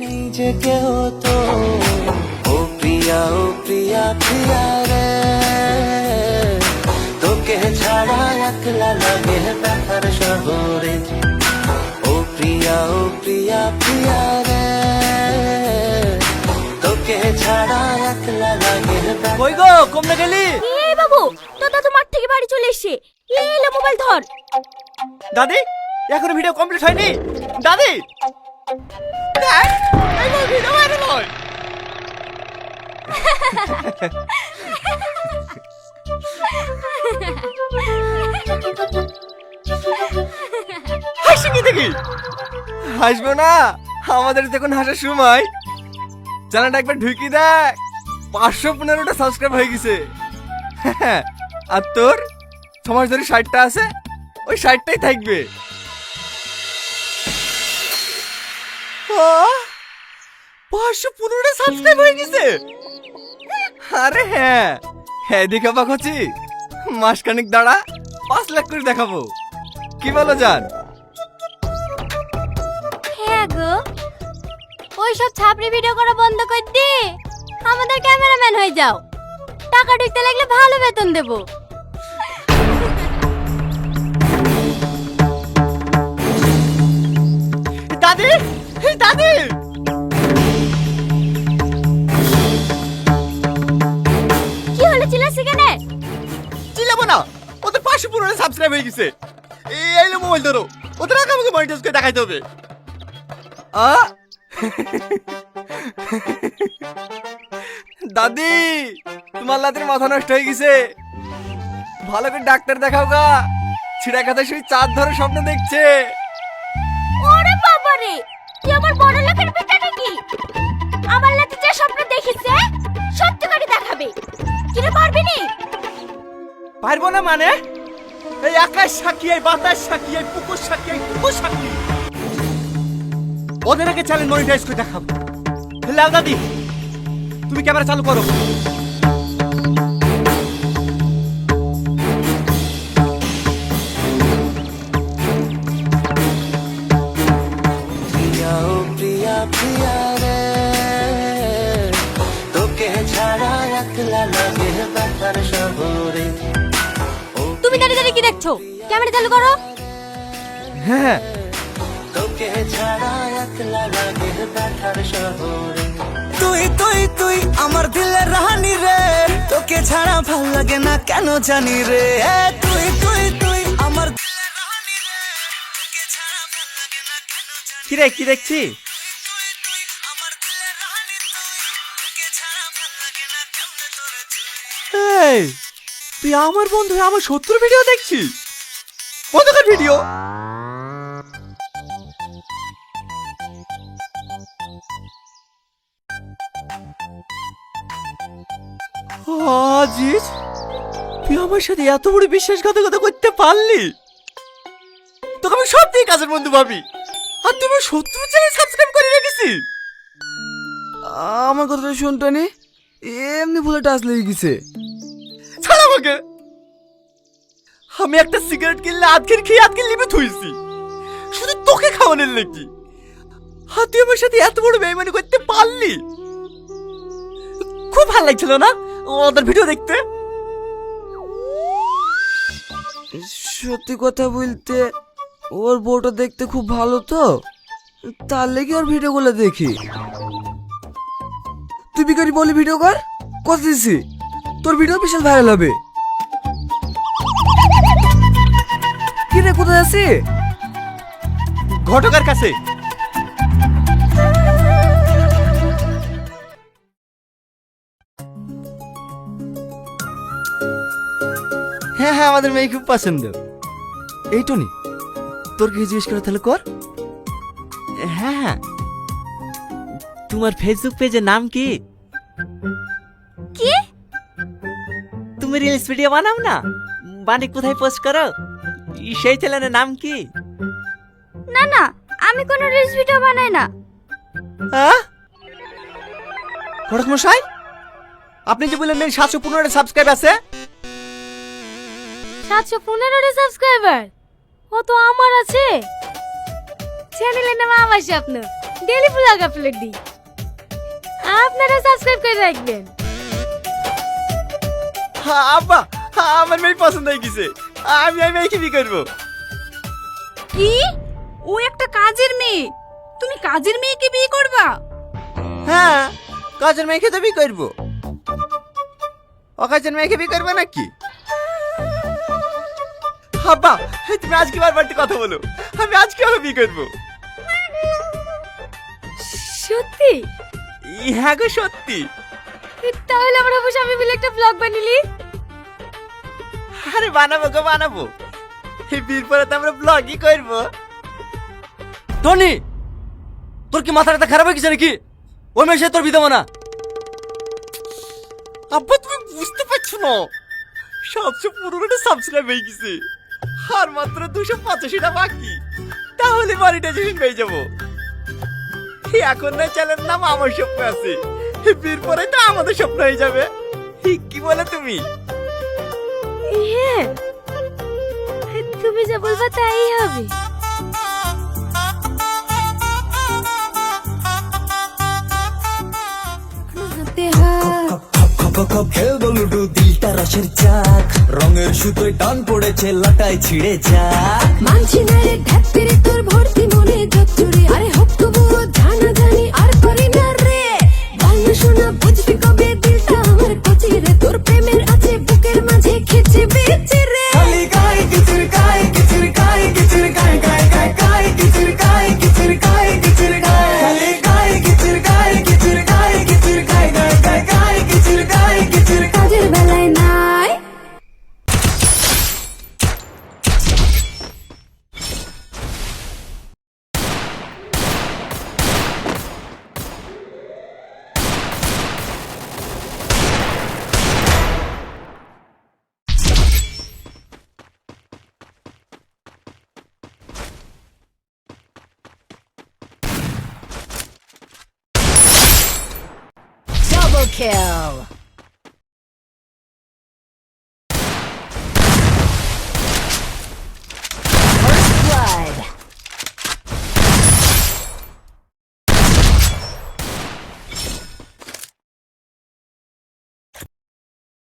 নেই যে কেহ তো। ও প্রিয়া ও প্রিয়া প্রিয়া রে। তোকে ছাড়া একলা লাগে ব্যথার শহরে। ও প্রিয়া ও প্রিয়া প্রিয়া রে। তোকে ছাড়া একলা লাগে কই গো কমনে গেলি? এই বাবু দাদু মাঠ থেকে বাড়ি চলে এসছে। এই মোবাইল ধর। দাদি এখনও ভিডিও কমপ্লিট হয়নি। দাদি! দেখ, এইবার ভিডিও ভাইরাল হয় হাসি কি দেখি হাসবো না। আমাদের যখন হাসার সময়। চ্যানেলটা একবার ঢুকি দেখ। পাঁচশো পনেরোটা সাবস্ক্রাইব হয়ে গেছে। আর তোর? সমাজ ধরে ষাটটা আছে ওই ষাটটাই থাকবে। পাঁচশো পনেরোটা সাবস্ক্রাইব হয়ে গেছে! আরে হ্যাঁ হ্যাঁ দেখা পাচ্ছি মাসখানিক দাঁড়া পাঁচ লাখ করে দেখাবো। কি বলো জান? হ্যাঁ গো। ওই সব ছাপড়ি ভিডিও করা বন্ধ করে দে। আমাদের ক্যামেরাম্যান হয়ে যাও। টাকা ঢুকতে লাগলে ভালো বেতন দেবো। দাদি দাদি! কি হলো চিল্লাছি কেনে? চিল্লাবো না। ওদের পাঁচশো পনেরো সাবস্ক্রাইব হয়ে গেছে। এই মোবাইল ধরো। ওদের আগে আমাকে মনিটাইজ করে দেখাইতে হবে। আ? দাদি তোমার লাতের মাথা নষ্ট হয়ে গেছে। ভালো করে ডাক্তার দেখাও গা। ছিড়া কাথা শুই চাঁদ ধরে স্বপ্ন দেখছে। ওরে বাবা রে তুই আমার বড় লোকের বেটা নাকি আমার লাতে যে স্বপ্ন দেখেছে, সত্যি করে দেখাবে। কিরে পারবি নি? পারব না মানে? এই আকাশ সাক্ষী, এই বাতাস সাক্ষী, এই পুকুর সাক্ষী, এই পুকুর সাক্ষী। ওদের আগে চ্যানেল মনিটাইজ করে দেখাবো। লাল দাদি তুমি ক্যামেরা চালু করো। তুমি দাঁড়িয়ে দাঁড়িয়ে কি দেখছ। ক্যামেরা চালু করো। হ্যাঁ। তোকে ছাড়া একলা লাগে ব্যথার শহরে। তুই তুই তুই আমার দিলের রাহানি রে। তোকে ছাড়া ভালো লাগে না কেন জানি রে? তুই তুই তুই আমার দিলের রাহানি রে। তোকে ছাড়া ভালো লাগে না কেন জানি কি রে কি দেখছি? এই, তুই আমার বন্ধু হয়ে আমার শত্রুর ভিডিও দেখছিস? কতকার ভিডিও আজিজ, তুই আমার সাথে এত বড় বিশ্বাসঘাতকতা করতে পারলি? তোকে আমি সত্যি কাজের বন্ধু ভাবি। আর তুমি শত্রু চ্যানেল সাবস্ক্রাইব করে রেখেছি আমার কথাটা শুনতো নি, এমনি ভুলে টাচ লেগে গেছে। আমাকে আমি একটা সিগারেট কিনলে আজকের খেয়ে আজকে লিমিট হয়েছি শুধু তোকে খাওয়ানোর নাকি আর তুই আমার সাথে এত বড় বেইমানি করতে পারলি? খুব ভালো লাগছিল না ওদের ভিডিও দেখতে? সত্যি কথা বলতে, ওর বউটা দেখতে খুব ভালো তো। তার লেগে ওর ভিডিও ভিডিওগুলো দেখি। তুই বিকারি বলি ভিডিও কর কত দিছি। তোর ভিডিও বিশাল ভাইরাল হবে। রে কোথায় আছি? ঘটকের কাছে। হ্যাঁ হ্যাঁ আমাদের মেয়ে খুব পছন্দ। এই টনি তোর কি জিজ্ঞেস করে তাহলে কর। হ্যাঁ হ্যাঁ। তোমার ফেসবুক পেজের নাম কি? কি? তুমি রিলস ভিডিও বানাও না? বানি কোথায় পোস্ট করো? সেই চ্যানেলের নাম কি? না না আমি কোনো রিলস ভিডিও বানাই না। হ্যাঁ? মশাই আপনি যে বললেন সাতশো পনেরো সাবস্ক্রাইব আছে। সাতশো পনেরো সাবস্ক্রাইবার ও তো আমার আছে। চ্যানেলের নাম আমার স্বপ্ন। ডেলি ব্লগ আপলোড দিই। আপনারা সাবস্ক্রাইব করে রাখবেন। হ্যাঁ আব্বা হ্যাঁ, আমার মেয়ে পছন্দ হয়ে গেছে। আমি আমি মেয়েকে বিয়ে করব? কি? ও একটা কাজের মেয়ে। তুমি কাজের মেয়েকে বিয়ে করবা? হ্যাঁ কাজের মেয়েকে তো বিয়ে করব। অকাজের মেয়েকে বিয়ে করবে নাকি? এই তুমি আজকে বারবার একটা কথা বলো। আমি আজকে ওকে বিয়ে করব। সত্যি? হ্যাঁ গো সত্যি। তাহলে আমরা অবশ্য আমি মিলে একটা ব্লগ বানিলি আরে বানাবো গো বানাবো। এই বিয়ের পরে তো আমরা ব্লগই করব। টনি তোর কি মাথা টাথা খারাপ হয়ে গেছে নাকি? ওই মেয়ে সে তোর বিধবা না। আব্বা তুমি বুঝতে পারছ না। সবচেয়ে পুরোটা সাবস্ক্রাইব হয়ে গেছে। আর মাত্র দুশো পঁচাশিটা বাকি। তাহলে বাড়িটা মনিটাইজেশন পেয়ে যাব। এখন না চ্যানেল নাম আমার স্বপ্ন আছে। এই পরে তো আমাদের স্বপ্ন হয়ে যাবে। কি বলে তুমি? হ্যাঁ। তুমি যা বলবা তাই হবে। খেলব লুডু দিলটা রসের চাক। রঙের সুতোয় টান পড়েছে লাটাই ছিঁড়ে যাক। মানছি না রে ঢাকতে তোর ভর্তি মনে জচ্চুরি আরে kill.